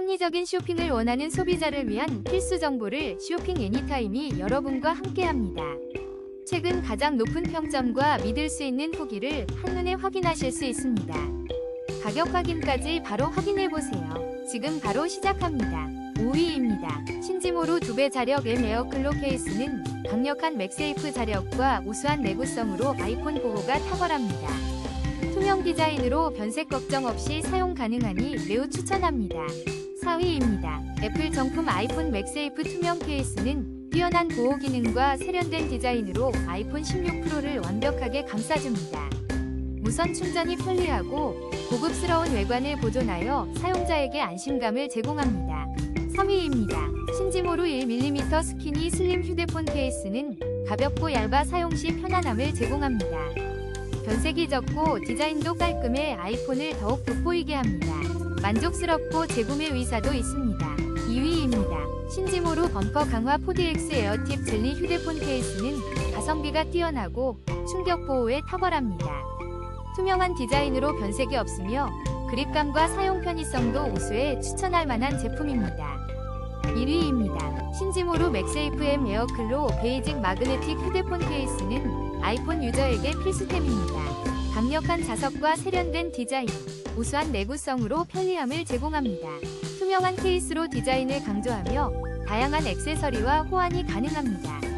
합리적인 쇼핑을 원하는 소비자를 위한 필수 정보를 쇼핑 애니타임이 여러분과 함께합니다. 최근 가장 높은 평점과 믿을 수 있는 후기를 한눈에 확인하실 수 있습니다. 가격 확인까지 바로 확인해보세요. 지금 바로 시작합니다. 5위입니다. 신지모루 2배 자력 M 에어클로 케이스는 강력한 맥세이프 자력과 우수한 내구성으로 아이폰 보호가 탁월합니다. 투명 디자인으로 변색 걱정 없이 사용 가능하니 매우 추천합니다. 4위입니다. 애플 정품 아이폰 맥세이프 투명 케이스는 뛰어난 보호 기능과 세련된 디자인으로 아이폰 16 프로를 완벽하게 감싸줍니다. 무선 충전이 편리하고 고급스러운 외관을 보존하여 사용자에게 안심감을 제공합니다. 3위입니다. 신지모루 1mm 스키니 슬림 휴대폰 케이스는 가볍고 얇아 사용 시 편안함을 제공합니다. 변색이 적고 디자인도 깔끔해 아이폰을 더욱 돋보이게 합니다. 만족스럽고 재구매 의사도 있습니다. 2위입니다. 신지모루 범퍼 강화 4DX 에어팁 젤리 휴대폰 케이스는 가성비가 뛰어나고 충격 보호에 탁월합니다. 투명한 디자인으로 변색이 없으며 그립감과 사용 편의성도 우수해 추천할 만한 제품입니다. 1위입니다. 신지모루 맥세이프 M 에어클로 베이직 마그네틱 휴대폰 케이스는 아이폰 유저에게 필수템입니다. 강력한 자석과 세련된 디자인, 우수한 내구성으로 편리함을 제공합니다. 투명한 케이스로 디자인을 강조하며 다양한 액세서리와 호환이 가능합니다.